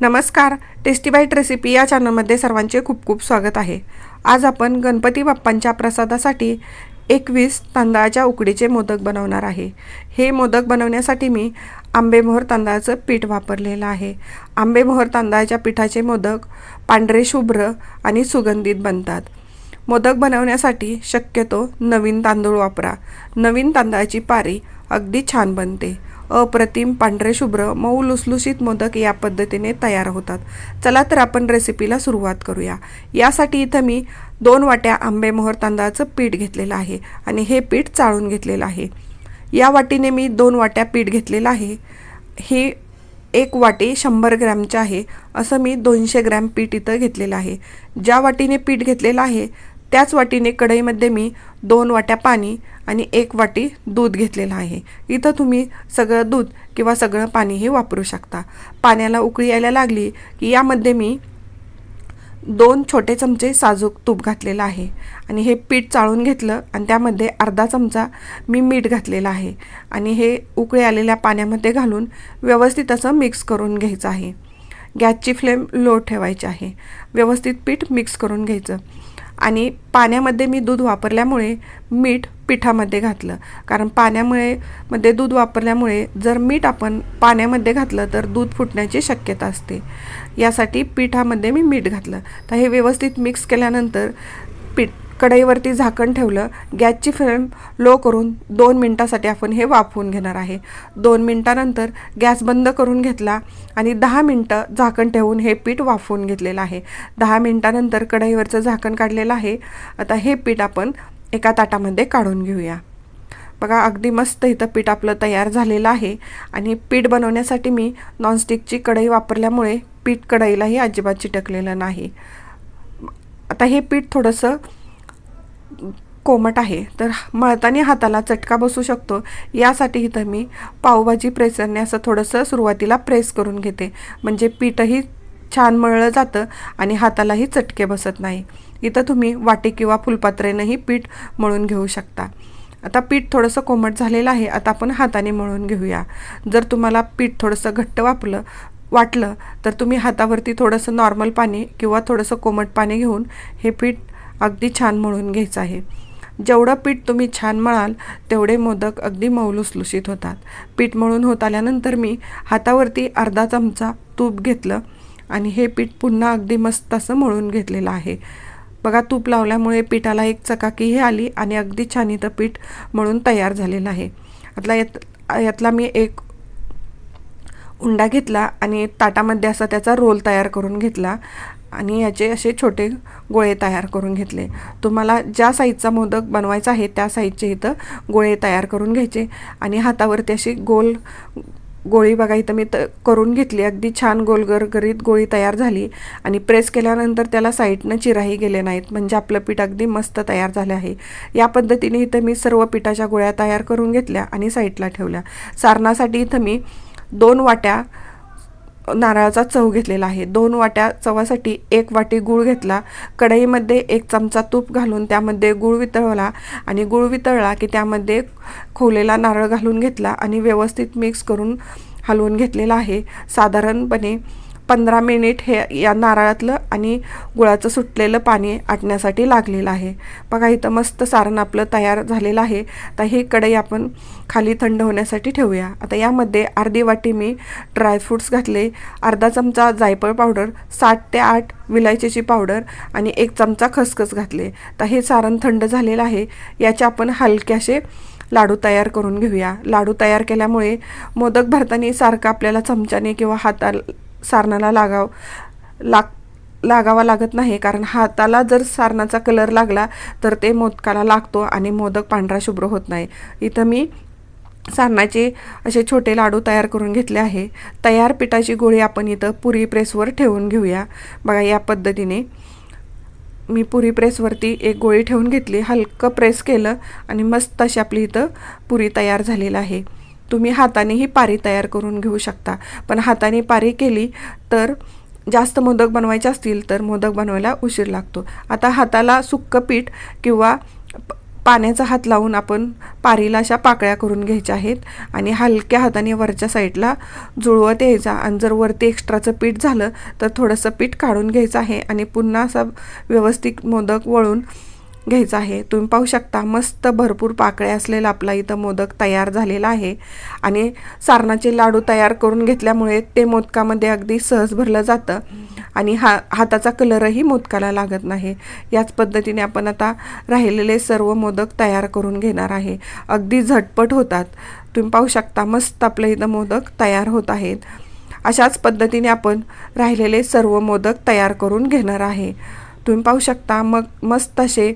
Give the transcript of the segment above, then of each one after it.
नमस्कार tasty bite recipe या चॅनलमध्ये सर्वांचे खूप खूप स्वागत आहे. आज आपण गणपती बाप्पांच्या प्रसादासाठी एकवीस तांदळाच्या उकडीचे मोदक बनवणार आहे. हे मोदक बनवण्यासाठी मी आंबेमोहर तांदळाचं पीठ वापरलेलं आहे. आंबेमोहर तांदळाच्या पिठाचे मोदक पांढरे शुभ्र आणि सुगंधित बनतात. मोदक बनवण्यासाठी शक्यतो नवीन तांदूळ वापरा. नवीन तांदळाची पारी अगदी छान बनते. अप्रतिम पांढरे शुभ्र मऊ लुसलुशीत मोदक या पद्धतीने तयार होतात. चला तर आपण रेसिपीला सुरुवात करूया. यासाठी इथं मी दोन वाट्या आंबेमोहर तांदळाचं पीठ घेतलेलं आहे आणि हे पीठ चाळून घेतलेलं आहे. या वाटीने मी दोन वाट्या पीठ घेतलेलं आहे. हे एक वाटी शंभर ग्रॅमचे आहे. असं मी दोनशे ग्रॅम पीठ इथं घेतलेलं आहे. ज्या वाटीने पीठ घेतलेलं आहे त्याच वाटीने कढईमध्ये मी दोन वाट्या पाणी आणि एक वाटी दूध घेतलेलं आहे. इथं तुम्ही सगळं दूध किंवा सगळं पाणीही वापरू शकता. पाण्याला उकळी यायला लागली की यामध्ये मी दोन छोटे चमचे साजूक तूप घातलेलं आहे. आणि हे पीठ चाळून घेतलं आणि त्यामध्ये अर्धा चमचा मी मीठ घातलेलं आहे. आणि हे उकळी आलेल्या पाण्यामध्ये घालून व्यवस्थित असं मिक्स करून घ्यायचं आहे. गॅसची फ्लेम लो ठेवायची आहे. व्यवस्थित पीठ मिक्स करून घ्यायचं. आणि पाण्यामध्ये मी दूध वापरल्यामुळे मीठ पिठामध्ये घातलं. कारण पाण्यामुळे मध्ये दूध वापरल्यामुळे जर मीठ आपण पाण्यामध्ये घातलं तर दूध फुटण्याची शक्यता असते. यासाठी पिठामध्ये मी मीठ घातलं. तर हे व्यवस्थित मिक्स केल्यानंतर पीठ कढईवरती झाकण ठेवलं गॅसची फ्लेम लो करून दोन मिनटासाठी आपण हे वाफवून घेणार आहे. दोन मिनटानंतर गॅस बंद करून घेतला आणि दहा मिनटं झाकण ठेवून हे पीठ वाफवून घेतलेलं आहे. दहा मिनटानंतर कढईवरचं झाकण काढलेलं आहे. आता हे पीठ आपण एका ताटामध्ये काढून घेऊया. बघा अगदी मस्त इथं पीठ आपलं तयार झालेलं आहे आणि पीठ बनवण्यासाठी मी नॉनस्टिकची कढई वापरल्यामुळे पीठ कढईलाही अजिबात चिटकलेलं नाही. आता हे पीठ थोडंसं कोमट आहे तर मळताना हाताला चटका बसू शकतो. यासाठी इथं मी पावभाजी प्रेसरने असं थोडंसं सुरुवातीला प्रेस करून घेते. म्हणजे पीठही छान मळलं जातं आणि हातालाही चटके बसत नाही. इथं तुम्ही वाटी किंवा फुलपात्रेनंही पीठ मळून घेऊ शकता. आता पीठ थोडंसं कोमट झालेलं आहे आता आपण हाताने मळून घेऊया. जर तुम्हाला पीठ थोडंसं घट्ट वापलं वाटलं तर तुम्ही हातावरती थोडंसं नॉर्मल पाणी किंवा थोडंसं कोमट पाणी घेऊन हे पीठ अगदी छान मळून घ्यायचं आहे. जेवढं पीठ तुम्ही छान मळाल तेवढे मोदक अगदी मौलुसलुशीत होतात. पीठ मळून होत आल्यानंतर मी हातावरती अर्धा चमचा तूप घेतलं आणि हे पीठ पुन्हा अगदी मस्त असं मळून घेतलेलं आहे. बघा तूप लावल्यामुळे पिठाला एक चकाकीही आली आणि अगदी छान इथं पीठ मळून तयार झालेलं आहे. आता यात यातला मी एक उंडा घेतला आणि ताटामध्ये असा त्याचा रोल तयार करून घेतला आणि याचे असे छोटे गोळे तयार करून घेतले. तुम्हाला ज्या साईजचा मोदक बनवायचा आहे त्या साईजचे इथं गोळे तयार करून घ्यायचे आणि हातावरती अशी गोल गोळी बघा इथं मी त करून घेतली. अगदी छान गोलगरगरीत गोळी तयार झाली आणि प्रेस केल्यानंतर त्याला साईडनं चिराही गेले नाहीत. म्हणजे आपलं पीठ अगदी मस्त तयार झालं आहे. या पद्धतीने इथं मी सर्व पिठाच्या गोळ्या तयार करून घेतल्या आणि साईडला ठेवल्या. सारणासाठी इथं मी दोन वाट्या नारळाचा चव घेतलेला आहे. दोन वाट्या चवासाठी एक वाटी गूळ घेतला. कढईमध्ये एक चमचा तूप घालून त्यामध्ये गूळ वितळवला आणि गूळ वितळला की त्यामध्ये खोवलेला नारळ घालून घेतला आणि व्यवस्थित मिक्स करून हलवून घेतलेला आहे. साधारणपणे पंधरा मिनिट हे या नारळातलं आणि गुळाचं सुटलेलं पाणी आटण्यासाठी लागलेलं आहे. बघा इथं मस्त सारण आपलं तयार झालेलं आहे. तर ही कढई आपण खाली थंड होण्यासाठी ठेवूया. आता यामध्ये अर्धी वाटी मी ड्रायफ्रूट्स घातले अर्धा चमचा जायफळ पावडर सात ते आठ विलायचीची पावडर आणि एक चमचा खसखस घातले. तर हे सारण थंड झालेलं आहे. याचे आपण हलक्याशे लाडू तयार करून घेऊया. लाडू तयार केल्यामुळे मोदक भरताना सारखं आपल्याला चमच्याने किंवा हाता सारणाला लागाव लाग लागावा लागत नाही. कारण हाताला जर सारणाचा कलर लागला तर ते मोदकाला लागतो आणि मोदक पांढरा शुभ्र होत नाही. इथं मी सारणाचे असे छोटे लाडू तयार करून घेतले आहे. तयार पिठाची गोळी आपण इथं पुरी प्रेसवर ठेवून घेऊया. बघा या पद्धतीने मी पुरी प्रेसवरती एक गोळी ठेवून घेतली. हलकं प्रेस केलं आणि मस्त अशी आपली इथं पुरी तयार झालेलं आहे. तुम्ही हातानेही पारी तयार करून घेऊ शकता. पण हाताने पारी केली तर जास्त मोदक बनवायचे असतील तर मोदक बनवायला उशीर लागतो. आता हाताला सुक्क पीठ किंवा पाण्याचा हात लावून आपण पारीला अशा पाकळ्या करून घ्यायच्या आहेत आणि हलक्या हाताने वरच्या साईडला जुळवत यायचा. आणि जर वरती एक्स्ट्राचं पीठ झालं तर थोडंसं पीठ काढून घ्यायचं आहे आणि पुन्हा असं व्यवस्थित मोदक वळून घ्यायचा आहे. तुम्ही पाहू शकता मस्त भरपूर पाकळ्या असलेला आपला इथं मोदक तयार झालेला आहे. आणि सारणाचे लाडू तयार करून घेतल्यामुळे ते मोदकामध्ये अगदी सहज भरलं जातं. आणि हा हाताचा कलरही मोदकाला लागत नाही. याच पद्धतीने आपण आता राहिलेले सर्व मोदक तयार करून घेणार आहे. अगदी झटपट होतात. तुम्ही पाहू शकता मस्त आपलं इथं मोदक तयार होत आहेत. अशाच पद्धतीने आपण राहिलेले सर्व मोदक तयार करून घेणार आहे. तुम्ही पाहू शकता मग मस्त असे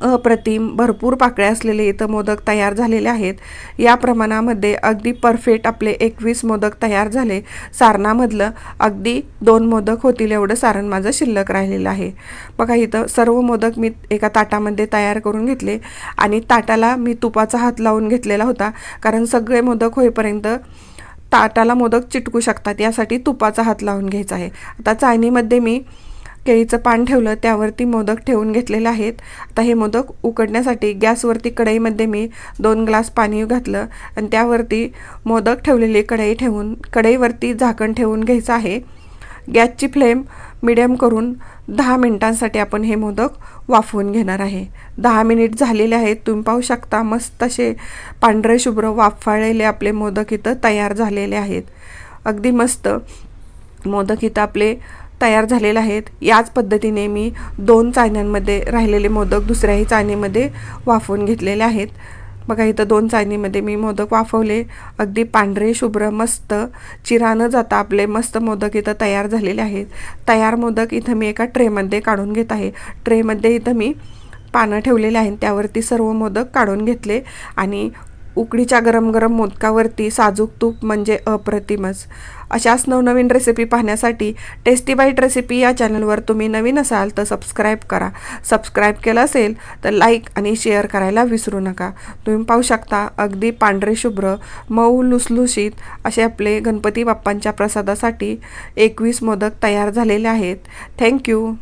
अप्रतिम भरपूर पाकळ्या असलेले इथं मोदक तयार झालेले आहेत. या प्रमाणामध्ये अगदी परफेक्ट आपले एकवीस मोदक तयार झाले. सारणामधलं अगदी दोन मोदक होतील एवढं सारण माझं शिल्लक राहिलेलं आहे. बघा इथं सर्व मोदक मी एका ताटामध्ये तयार करून घेतले आणि ताटाला मी तुपाचा हात लावून घेतलेला होता कारण सगळे मोदक होईपर्यंत ताटाला मोदक चिटकू शकतात यासाठी तुपाचा हात लावून घ्यायचा आहे. आता चाळणीमध्ये मी केळीचं पान ठेवलं त्यावरती मोदक ठेवून घेतलेले आहेत. आता हे मोदक उकडण्यासाठी गॅसवरती कढईमध्ये मी दोन ग्लास पाणी घातलं आणि त्यावरती मोदक ठेवलेली कढई ठेवून कढईवरती झाकण ठेवून घ्यायचं आहे. गॅसची फ्लेम मिडियम करून दहा मिनिटांसाठी आपण हे मोदक वाफवून घेणार आहे. दहा मिनिट झालेले आहेत. तुम्ही पाहू शकता मस्त असे पांढरे शुभ्र वाफाळलेले आपले मोदक इथं तयार झालेले आहेत. अगदी मस्त मोदक इथं आपले तयार झालेले आहेत. याच पद्धतीने मी दोन चाळण्यांमध्ये राहिलेले मोदक दुसऱ्याही चाळणीमध्ये वाफवून घेतलेले आहेत. बघा इथं दोन चाळणीमध्ये मी मोदक वाफवले. अगदी पांढरे शुभ्र मस्त चिरा न जाता आपले मस्त मोदक इथं तयार झालेले आहेत. तयार मोदक इथं मी एका ट्रेमध्ये काढून घेत आहे. ट्रेमध्ये इथं मी पानं ठेवलेले आहेत. त्यावरती सर्व मोदक काढून घेतले आणि उकडीच्या गरम गरम मोदकावरती साजूक तूप म्हणजे अप्रतिमच. अशाच नवनवीन रेसिपी पाहण्यासाठी टेस्टी बाईट रेसिपी या चॅनलवर तुम्ही नवीन असाल तर सबस्क्राईब करा. सबस्क्राईब केलं असेल तर लाईक आणि शेअर करायला विसरू नका. तुम्ही पाहू शकता अगदी पांढरे शुभ्र मऊ लुसलुशीत असे आपले गणपती बाप्पांच्या प्रसादासाठी एकवीस मोदक तयार झालेले आहेत. थँक्यू